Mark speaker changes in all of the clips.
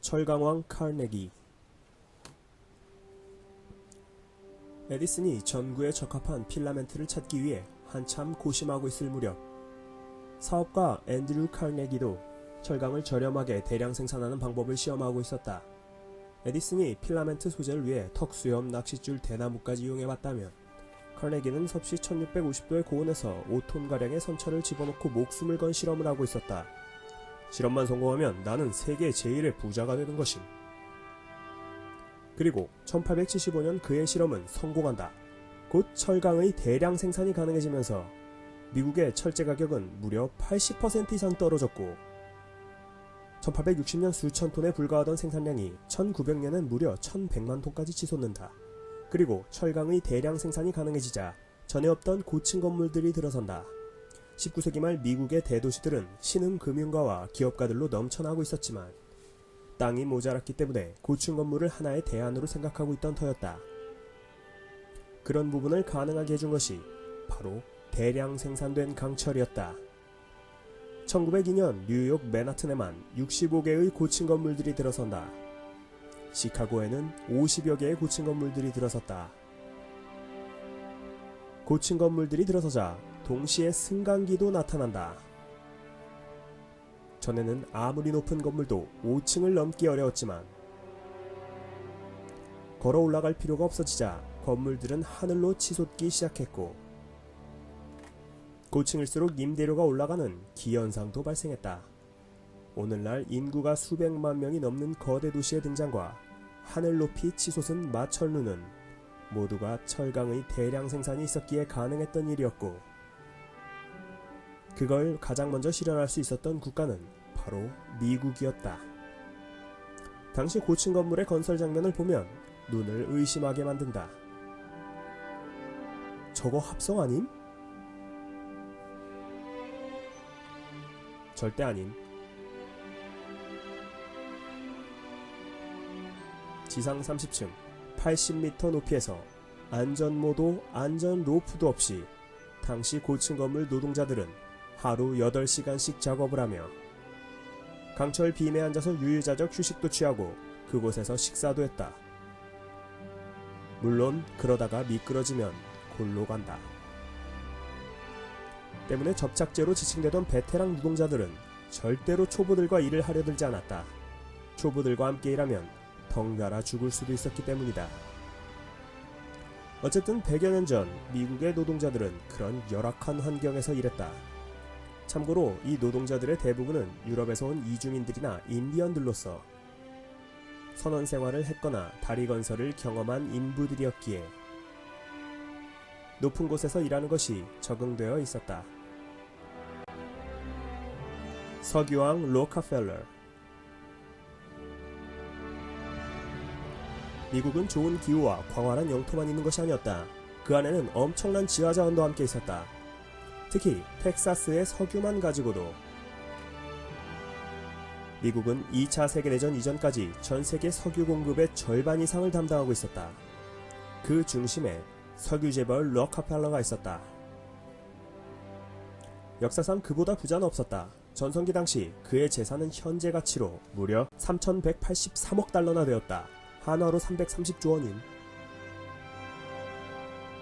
Speaker 1: 철강왕 카네기 에디슨이 전구에 적합한 필라멘트를 찾기 위해 한참 고심하고 있을 무렵 사업가 앤드류 카네기도 철강을 저렴하게 대량 생산하는 방법을 시험하고 있었다. 에디슨이 필라멘트 소재를 위해 턱수염 낚싯줄 대나무까지 이용해봤다면 카네기는 섭씨 1650도의 고온에서 5톤가량의 선처를 집어넣고 목숨을 건 실험을 하고 있었다. 실험만 성공하면 나는 세계 제일의 부자가 되는 것임. 그리고 1875년 그의 실험은 성공한다. 곧 철강의 대량 생산이 가능해지면서 미국의 철제 가격은 무려 80% 이상 떨어졌고 1860년 수천 톤에 불과하던 생산량이 1900년엔 무려 1100만 톤까지 치솟는다. 그리고 철강의 대량 생산이 가능해지자 전에 없던 고층 건물들이 들어선다. 19세기 말 미국의 대도시들은 신흥 금융가와 기업가들로 넘쳐나고 있었지만 땅이 모자랐기 때문에 고층 건물을 하나의 대안으로 생각하고 있던 터였다. 그런 부분을 가능하게 해준 것이 바로 대량 생산된 강철이었다. 1902년 뉴욕 맨하튼에만 65개의 고층 건물들이 들어선다. 시카고에는 50여 개의 고층 건물들이 들어섰다. 고층 건물들이 들어서자 동시에 승강기도 나타난다. 전에는 아무리 높은 건물도 5층을 넘기 어려웠지만 걸어 올라갈 필요가 없어지자 건물들은 하늘로 치솟기 시작했고 고층일수록 임대료가 올라가는 기현상도 발생했다. 오늘날 인구가 수백만 명이 넘는 거대 도시의 등장과 하늘 높이 치솟은 마철루는 모두가 철강의 대량 생산이 있었기에 가능했던 일이었고 그걸 가장 먼저 실현할 수 있었던 국가는 바로 미국이었다. 당시 고층 건물의 건설 장면을 보면 눈을 의심하게 만든다. 저거 합성 아님? 절대 아닌. 지상 30층, 80m 높이에서 안전모도 안전 로프도 없이 당시 고층 건물 노동자들은 하루 8시간씩 작업을 하며 강철 빔에 앉아서 유유자적 휴식도 취하고 그곳에서 식사도 했다. 물론 그러다가 미끄러지면 골로 간다. 때문에 접착제로 지칭되던 베테랑 노동자들은 절대로 초보들과 일을 하려 들지 않았다. 초보들과 함께 일하면 덩달아 죽을 수도 있었기 때문이다. 어쨌든 100여 년 전 미국의 노동자들은 그런 열악한 환경에서 일했다. 참고로 이 노동자들의 대부분은 유럽에서 온 이주민들이나 인디언들로서 선원 생활을 했거나 다리 건설을 경험한 인부들이었기에 높은 곳에서 일하는 것이 적응되어 있었다. 석유왕 로카펠러 미국은 좋은 기후와 광활한 영토만 있는 것이 아니었다. 그 안에는 엄청난 지하자원도 함께 있었다. 특히 텍사스의 석유만 가지고도 미국은 2차 세계대전 이전까지 전 세계 석유 공급의 절반 이상을 담당하고 있었다. 그 중심에 석유 재벌 럭카펠러가 있었다. 역사상 그보다 부자는 없었다. 전성기 당시 그의 재산은 현재 가치로 무려 3,183억 달러나 되었다. 한화로 330조 원인.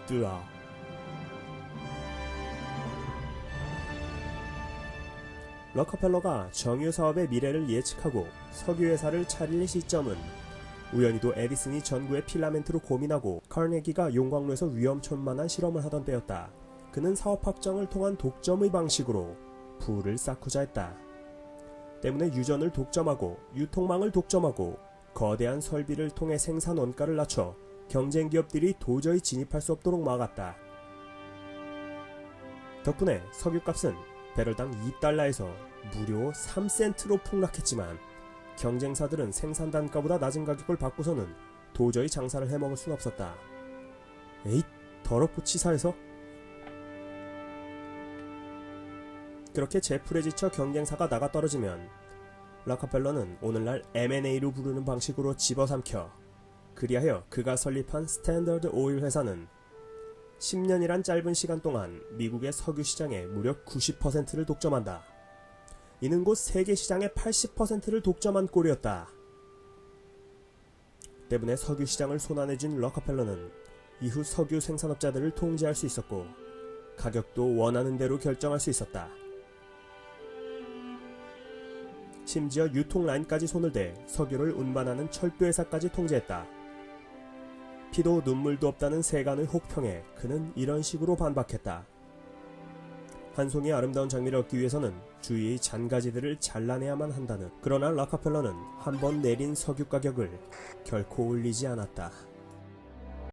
Speaker 1: 뜨아. 럭커펠러가 정유 사업의 미래를 예측하고 석유 회사를 차릴 시점은 우연히도 에디슨이 전구의 필라멘트로 고민하고 카네기가 용광로에서 위험천만한 실험을 하던 때였다. 그는 사업 확정을 통한 독점의 방식으로 부를 쌓고자 했다. 때문에 유전을 독점하고 유통망을 독점하고 거대한 설비를 통해 생산 원가를 낮춰 경쟁 기업들이 도저히 진입할 수 없도록 막았다. 덕분에 석유값은 배럴당 2달러에서 무려 3센트로 폭락했지만 경쟁사들은 생산 단가보다 낮은 가격을 받고서는 도저히 장사를 해먹을 순 없었다. 에잇, 더럽고 치사해서? 그렇게 제풀에 지쳐 경쟁사가 나가 떨어지면 라카펠러는 오늘날 M&A로 부르는 방식으로 집어삼켜 그리하여 그가 설립한 스탠더드 오일 회사는 10년이란 짧은 시간 동안 미국의 석유 시장의 무려 90%를 독점한다. 이는 곧 세계 시장의 80%를 독점한 꼴이었다. 때문에 석유 시장을 손안해쥔 럭커펠러는 이후 석유 생산업자들을 통제할 수 있었고 가격도 원하는 대로 결정할 수 있었다. 심지어 유통 라인까지 손을 대 석유를 운반하는 철도 회사까지 통제했다. 피도 눈물도 없다는 세간의 혹평에 그는 이런 식으로 반박했다. 한 송이 아름다운 장미를 얻기 위해서는 주위의 잔가지들을 잘라내야만 한다는 그러나 락카펠러는 한 번 내린 석유 가격을 결코 올리지 않았다.